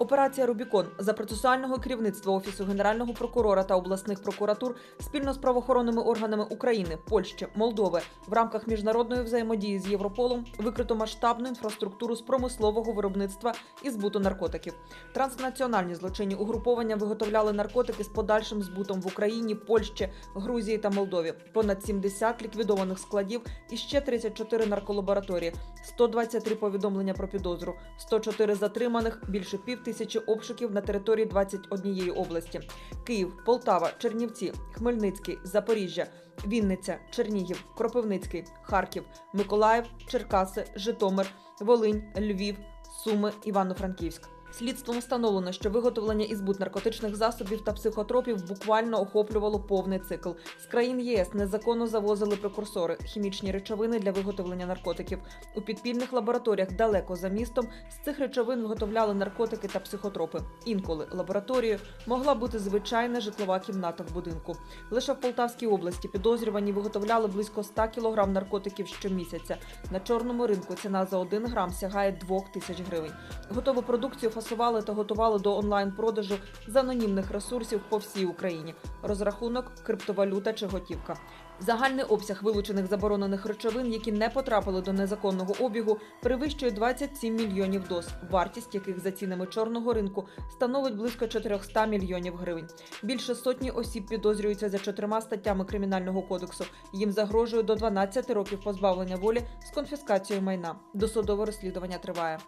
Операція Рубікон за процесуального керівництва Офісу Генерального прокурора та обласних прокуратур спільно з правоохоронними органами України, Польщі, Молдови в рамках міжнародної взаємодії з Європолом викрито масштабну інфраструктуру з промислового виробництва і збуту наркотиків. Транснаціональні злочинні угруповання виготовляли наркотики з подальшим збутом в Україні, Польщі, Грузії та Молдові. Понад 70 ліквідованих складів і ще 34 нарколабораторії, 123 повідомлення про підозру, 104 затриманих, більше пів тисячі обшуків на території 21 області: Київ, Полтава, Чернівці, Хмельницький, Запоріжжя, Вінниця, Чернігів, Кропивницький, Харків, Миколаїв, Черкаси, Житомир, Волинь, Львів, Суми, Івано-Франківськ. Слідством встановлено, що виготовлення і збут наркотичних засобів та психотропів буквально охоплювало повний цикл. З країн ЄС незаконно завозили прекурсори, хімічні речовини для виготовлення наркотиків. У підпільних лабораторіях далеко за містом з цих речовин виготовляли наркотики та психотропи. Інколи лабораторією могла бути звичайна житлова кімната в будинку. Лише в Полтавській області підозрювані виготовляли близько 100 кг наркотиків щомісяця. На чорному ринку ціна за 1 грам сягає 2 тисяч гривень. Готову продукцію фасували та готували до онлайн-продажу з анонімних ресурсів по всій Україні. Розрахунок, криптовалюта чи готівка. Загальний обсяг вилучених заборонених речовин, які не потрапили до незаконного обігу, перевищує 27 мільйонів доз, вартість яких за цінами чорного ринку становить близько 400 мільйонів гривень. Більше сотні осіб підозрюються за чотирма статтями кримінального кодексу. Їм загрожує до 12 років позбавлення волі з конфіскацією майна. Досудове розслідування триває.